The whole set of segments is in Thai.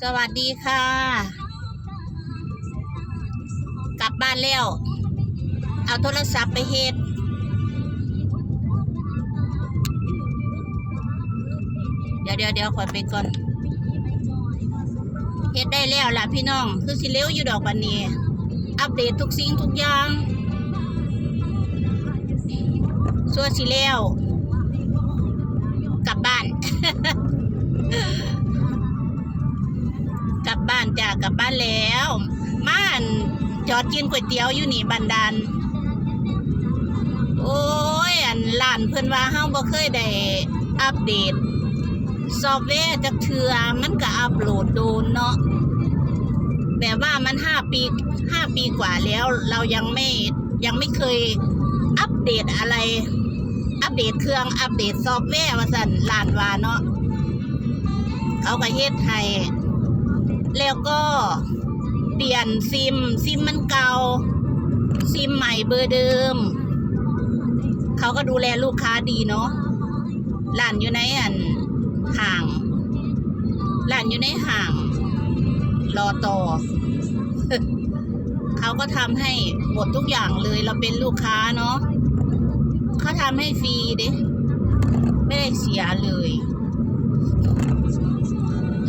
สวัสดีค่ะ กลับบ้านแล้ว เอาโทรศัพท์ไปเฮ็ดเดี๋ยวเดี๋ยวเดี๋ยวขอไปก่อนเฮ็ดได้แล้วล่ะพี่น้อง คือสิเร็วอยู่ดอกบันนี้ อัปเดตทุกสิ่งทุกอย่างส่วนสิแล้วกลับบ้าน บ้านจ้ะกลับบ้านแล้วมานจอดกินก๋วยเตี๋ยวอยู่นี่บันดาลโอ้ยอันร้านเพิ่อนว่าเฮาบ่เคยได้อัปเดต ซอฟต์แวร์จักเทือมันก็อัปโหลดโดนเนาะแบบว่ามันห้าปีห้าปีกว่าแล้วเรายังไม่ยังไม่เคยอัปเดตอะไร อัปเดตเครื่องอัปเดตซอฟต์แวร์ว่าสั่นลานวาเนาะเขาก็เฮ็ดให้ แล้วก็เปลี่ยนซิม ซิมมันเก่า ซิมใหม่เบอร์เดิม เขาก็ดูแลลูกค้าดีเนาะร้านอยู่ในอันห่างร้านอยู่ในห่าง รอต่อ เขาก็ทำให้หมดทุกอย่างเลยเราเป็นลูกค้าเนาะเขาทำให้ฟรีเด้ไม่ได้เสียเลย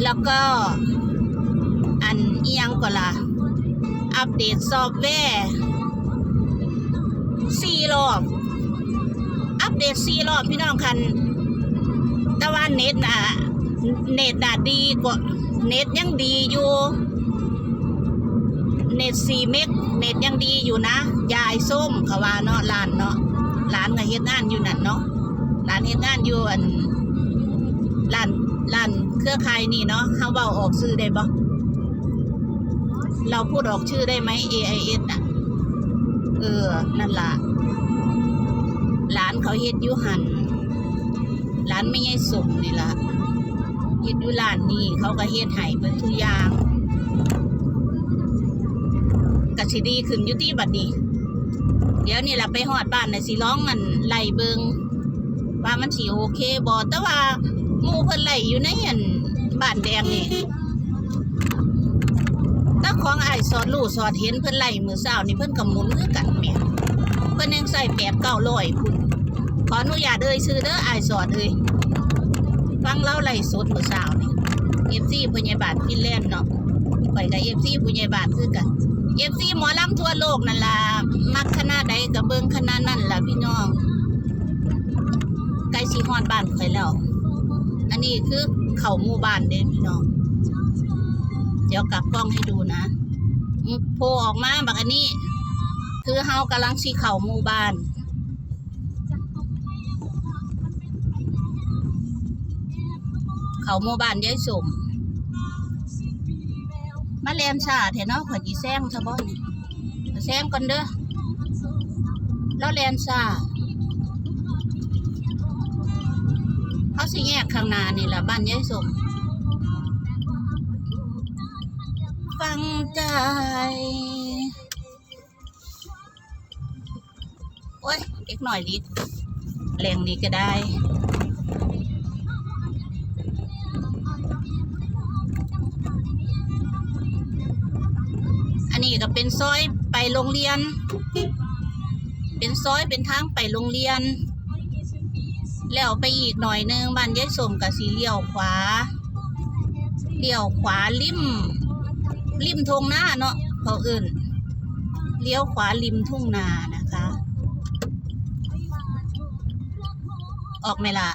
แล้วก็ เอียงก็ล่ะ อัปเดตซอฟต์แวร์สี่รอบ อัปเดตสี่รอบพี่น้องคันแต่ว่าเน็ตน่ะ เน็ตน่ะดีกว่าเน็ตยังดีอยู่ เน็ตสี่เมกเน็ตยังดีอยู่นะ ยายส้มเขาว่าเนาะร้านเนาะร้านก็เฮ็ดงานอยู่นั่นเนาะร้านเฮ็ดงานอยู่อันร้านร้านเครือข่ายนี่เนาะเขาเว้าออกชื่อได้บ่ เราพูดออกชื่อได้ไหม AIS อะ เออ นั่นล่ะร้านเขาเฮ็ดยูหันร้านไม่ใช่สุ่มนี่ล่ะเฮ็ดยู่ร้านนี้เขาก็เฮ็ดให้เบิดทุกอย่างก็สิดีขึ้นยู่ที่บัดนี้ เดี๋ยวนี่ละไปฮอดบ้านน่ะสิร้องอันไล่เบิงว่ามันสิโอเคบ่แต่ว่าหมูเพิ่นไล่อยู่ในอันบ้านแดงนี่ ของอ้สอดรู้สอดเห็นเพิ่นไล่มือเช้านี่เพิ่นก็หมุนคือกันแหม่เพิ่นยังใส่8 900พุ่นขออนุญาตเอ่ยชื่อเด้ออ้สอดเอ้ยฟังเล่าไล่สดมือเช้านี่ FC ผู้ใหญ่บานฟินแลนด์เนาะข่อยกับ FC ผู้ใหญ่บานคือกันเอฟซีหมอลำทั่วโลกนั่นล่ะมักคณะใดกับเบิงคณะนั่นล่ะพี่น้องใกล้สีฮอดบ้านข่อยแล้ว อันนี้คือเขาหมู่บ้านเด้พี่น้อง เดี๋ยวกลับกล้องให้ดูนะโผล่ออกมาบักอันนี้ คือเฮากำลังสีเข่าหมู่บ้าน เขาหมู่บ้านยายสมมาแลมชาแถเนาะข่อยจีแซงซะบ่นี่แซงก่อนเด้อแล้วแลนชาเขาสิแยกข้างหน้านี่แหละบ้านยายสม ฟังใจโอ้ยเล็กหน่อยลิดแรงนี้ก็ได้อันนี้ก็เป็นซอยไปโรงเรียน เป็นซอยเป็นทางไปโรงเรียน แล้วไปอีกหน่อยหนึงบ้านยายสมกับสีเลี้ยวขวา เลี้ยวขวาริม ริมทงหน้าเนาะเขาเอื่นเลี้ยวขวาริมทุ่งนานะคะ ออกไหมล่ะ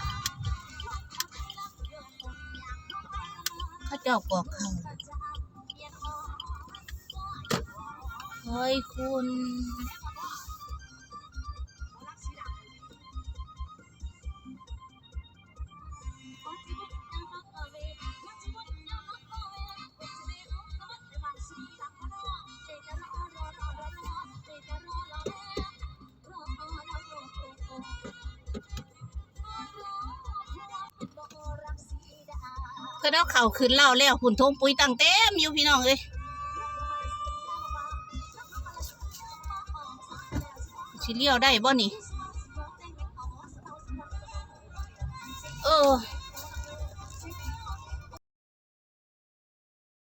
เข้าเจ้ากอกเขาเฮ้ยคุณ ก็ดอกเอาเข่าขึ้นเล่าแล้วหุ่นทงปุ๋ยตั้งเต็มอยู่พี่น้องเอ้ยสิเลี้ยวได้บ่นี่เออ